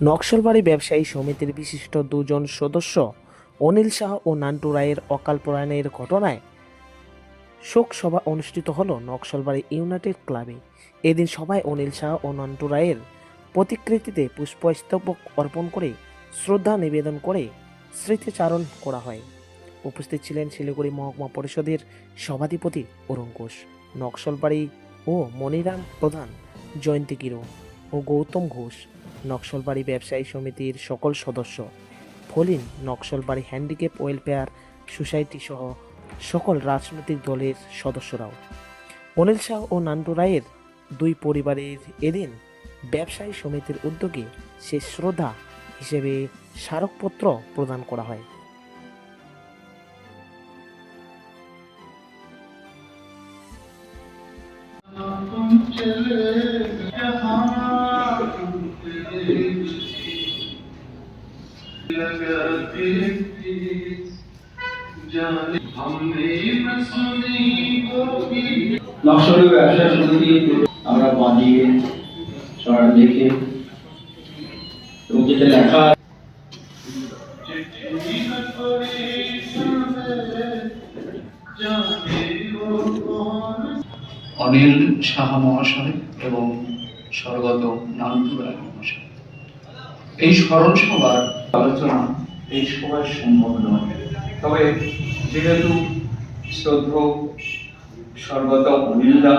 নকশালবাড়ি ব্যবসায়ী সমিতির বিশিষ্ট দুজন সদস্য অনিল শাহ ও নান্টু রায়ের অকাল প্রয়াণের ঘটনায় শোক সভা অনুষ্ঠিত হল নকশালবাড়ি ইউনাইটেড ক্লাবে। এদিন সভায় অনিল শাহ ও নান্টু রায়ের প্রতিকৃতিতে পুষ্পস্তবক অর্পণ করে শ্রদ্ধা নিবেদন করে স্মৃতিচারণ করা হয়। উপস্থিত ছিলেন শিলিগুড়ি মহকুমা পরিষদের সভাধিপতি অরুণ ঘোষ, নকশালবাড়ি ও মনিরাম প্রধান জয়ন্তী গিরো ও গৌতম ঘোষ। নকশালবাড়ি ব্যবসায়ী সমিতির সকল সদস্য, ফলিন নকশলবাড়ি হ্যান্ডিক্যাপ ওয়েলফেয়ার সোসাইটি সহ সকল রাজনৈতিক দলের সদস্যরাও। অনিল শাহ ও নান্টু রায়ের দুই পরিবারের এদিন ব্যবসায়ী সমিতির উদ্যোগে সে শ্রদ্ধা হিসেবে স্মারকপত্র প্রদান করা হয়। আমরা দেখে যেটা লেখা অনিল সাহা মহাশয় এবং স্বর্গত নানপুরায় মহাশয়। এই স্মরণ সভার আলোচনা এই সবাই সম্ভব নয়। তবে যেহেতু শ্রদ্ধ সর্বদা অনিলদা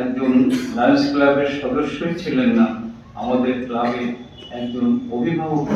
একজন লায়ন্স ক্লাবের সদস্যই ছিলেন না, আমাদের ক্লাবে একজন অভিভাবক।